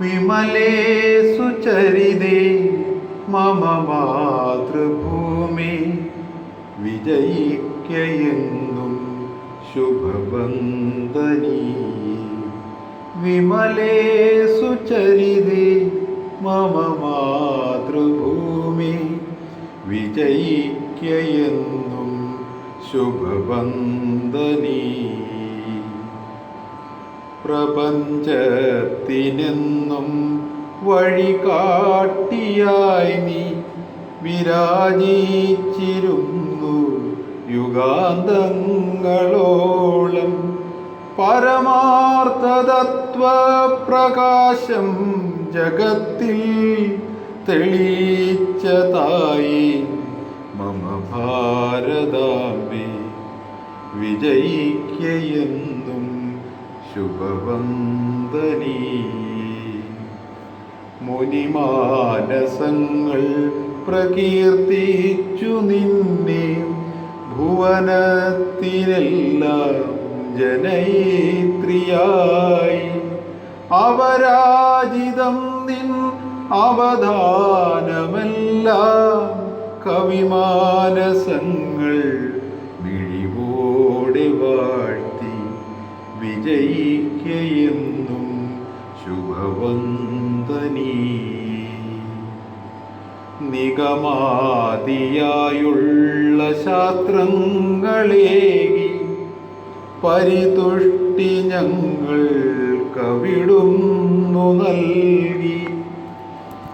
വിമലേ സുചരിതേ മമ മാതൃഭൂമി. വിജയിക്കയെന്നും ശുഭബന്ധനീ. വിമലേ സുചരിതേ മമ മാതൃഭൂമി. വിജയിക്കയെന്നും ശുഭബന്ധനീ. പ്രപഞ്ചത്തിനെന്നും വഴികാട്ടിയായി നീ വിരാജിച്ചിരുന്നു യുഗാന്തങ്ങളോളം. പരമാർത്ഥതത്വ പ്രകാശം ജഗത്തിൽ തെളിയിച്ചതായി മമ ഭാരതാമേ വിജയിക്കയെന്നും ശുഭവന്ദനീ. മുനിമാനസങ്ങൾ പ്രകീർത്തിച്ചു നിന്നെ ഭുവനത്തിനെല്ലാം ജനയിത്രിയായി. അവരാജിതം നിൻ അവധാനമെല്ലാം കവിമാനസങ്ങൾ വിജയിക്കയെന്നും ശുഭവന്ദനീ. നിഗമാതിയായുള്ള ശാസ്ത്രങ്ങളേകി പരിതുഷ്ടി ഞങ്ങൾ കവിടുന്നു നൽകി.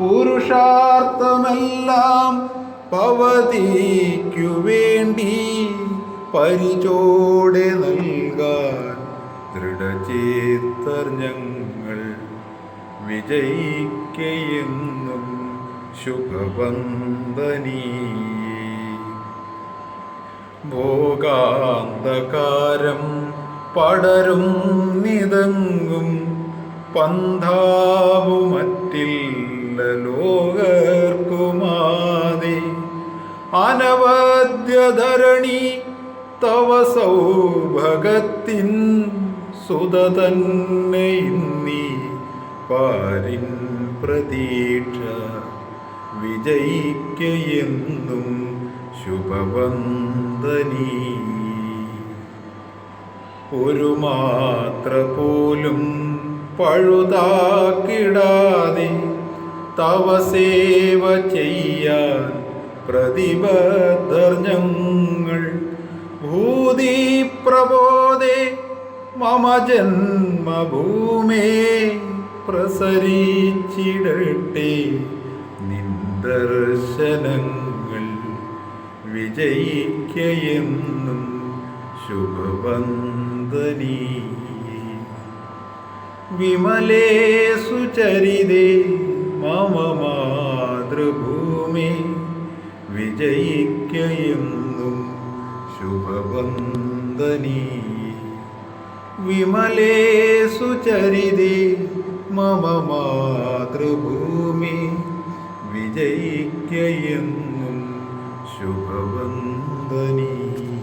പുരുഷാർത്ഥമെല്ലാം പവതിക്കു വേണ്ടി പരിചോടെ നൽകാൻ ദൃഢചേത്തർ ഞങ്ങൾ വിജയിക്കയെന്നും ശുഭവന്ദനീ ഭോഗാന്തകാരം പടരും നിതങ്ങും പന്ഥാവുമറ്റില്ല ലോകർക്കുമാതി. അനവദ്യധരണി തവ സൗഭഗത്തിൻ സുത തന്നെ ഇന്നീ പാരിൻ പ്രതീക്ഷ. വിജയിക്കയെന്നും ശുഭവന്ദനീ. ഒരു മാത്ര പോലും പഴുതാക്കിടാതെ തവ സേവ ചെയ്യാൻ പ്രതിബദ്ധർ ഞങ്ങൾ. ഭൂതി പ്രബോധേ മമ ജന്മഭൂമേ പ്രസരിച്ചിടട്ടെ നിന്ദർശനങ്ങൾ വിജയിക്കയെന്നും ശുഭവന്ദനീ. വിമലേ സുചരിതേ മമ മാതൃഭൂമി വിജയിക്കയെന്നും ശുഭവന്ദനീ. വിമലേ സുചരിതേ മമ മാതൃഭൂമി വിജയിക്കയെന്നും ശുഭവന്ദനീ.